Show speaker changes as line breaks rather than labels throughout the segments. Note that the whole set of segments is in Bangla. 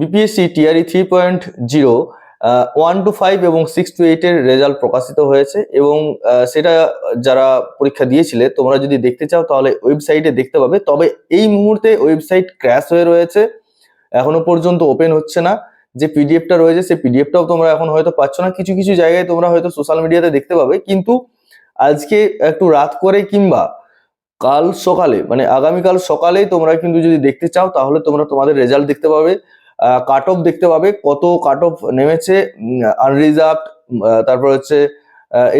BPSC TRE three point zero one two five এবং সিক্স টু এইটের রেজাল্ট প্রকাশিত হয়েছে এবং সেটা যারা পরীক্ষা দিয়েছিলে, তোমরা যদি দেখতে চাও তাহলে ওয়েবসাইটে দেখতে পাবে। তবে এই মুহূর্তে ওয়েবসাইট ক্র্যাশ হয়ে রয়েছে। এখনও পর্যন্ত ওপেন হচ্ছে না। যে পিডিএফটা রয়েছে, সেই পিডিএফটাও তোমরা এখন হয়তো পাচ্ছ না। কিছু কিছু জায়গায় তোমরা হয়তো সোশ্যাল মিডিয়াতে দেখতে পাবে। কিন্তু আজকে একটু রাত করে কিংবা কাল সকালে মানে আগামীকাল সকালেই তোমরা কিন্তু যদি দেখতে চাও, তাহলে তোমরা তোমাদের রেজাল্ট দেখতে পাবে। কাট অফ দেখতে পাবে কত কাট অফ নেমেছে আনরিজার্ভ তারপর হচ্ছে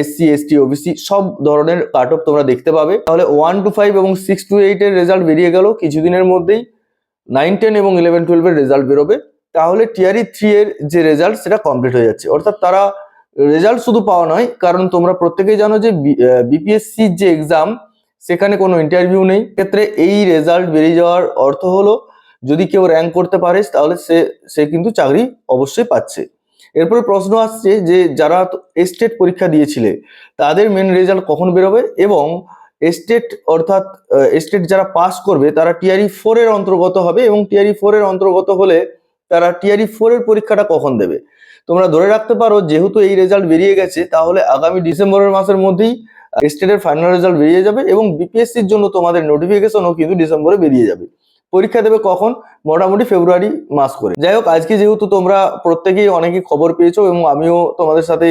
এসসি এসটি ওবিসি সব ধরনের কাট অফ তোমরা দেখতে পাবে। তাহলে ওয়ান টু ফাইভ এবং সিক্স টু এইটের রেজাল্ট বেরিয়ে গেল কিছুদিনের মধ্যেই। নাইন টেন এবং ইলেভেন টুয়েলভের রেজাল্ট বেরোবে। তাহলে টিআরই থ্রি এর যে রেজাল্ট সেটা কমপ্লিট হয়ে যাচ্ছে। অর্থাৎ তারা রেজাল্ট শুধু পাওয়া নয়, কারণ তোমরা প্রত্যেকেই জানো যে বিপিএসসির যে এক্সাম সেখানে কোনো ইন্টারভিউ নেই। ক্ষেত্রে এই রেজাল্ট বেরিয়ে যাওয়ার অর্থ হলো যদি কেউ র্যাঙ্ক করতে পারে তাহলে সে সে কিন্তু চাকরি অবশ্যই পাচ্ছে। এরপরে প্রশ্ন আসছে যে, যারা এস্টেট পরীক্ষা দিয়েছিলে, তাদের মেন রেজাল্ট কখন বেরোবে? এবং এস্টেট অর্থাৎ এস্টেট যারা পাস করবে, তারা টিআরই ফোর এর অন্তর্গত হবে এবং টিআরই ফোর এর অন্তর্গত হলে তারা টিআরই ফোর এর পরীক্ষাটা কখন দেবে? তোমরা ধরে রাখতে পারো, যেহেতু এই রেজাল্ট বেরিয়ে গেছে, তাহলে আগামী ডিসেম্বরের মাসের মধ্যেই স্টেটের ফাইনাল রেজাল্ট বেরিয়ে যাবে এবং বিপিএসসির জন্য তোমাদের নোটিফিকেশনও কিন্তু ডিসেম্বরে বেরিয়ে যাবে। পরীক্ষা দেবে কখন? মোটামুটি ফেব্রুয়ারি মাস করে। যাই হোক, আজকে যেহেতু তোমরা প্রত্যেকেই অনেকেই খবর পেয়েছ এবং আমিও তোমাদের সাথে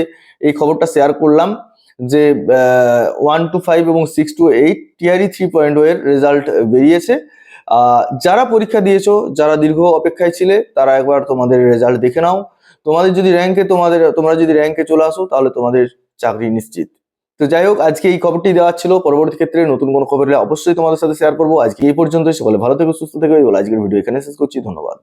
এই খবরটা শেয়ার করলাম যে ওয়ান টু ফাইভ এবং six two eight TRE three point এর রেজাল্ট বেরিয়েছে। যারা পরীক্ষা দিয়েছ, যারা দীর্ঘ অপেক্ষায় ছিলে, তারা একবার তোমাদের রেজাল্ট দেখে নাও। তোমাদের যদি র্যাঙ্কে তোমাদের, তোমরা যদি র্যাঙ্কে চলে আসো, তাহলে তোমাদের চাকরি নিশ্চিত। তো যাই হোক, আজকে এই খবরটি দেওয়া ছিল। পরবর্তী ক্ষেত্রে নতুন কোনো খবর হলে অবশ্যই তোমাদের সাথে শেয়ার করব। আজকে এই পর্যন্ত সকলে ভালো থেকে, সুস্থ থেকে। বলে আজকের ভিডিও এখানে শেষ করছি। ধন্যবাদ।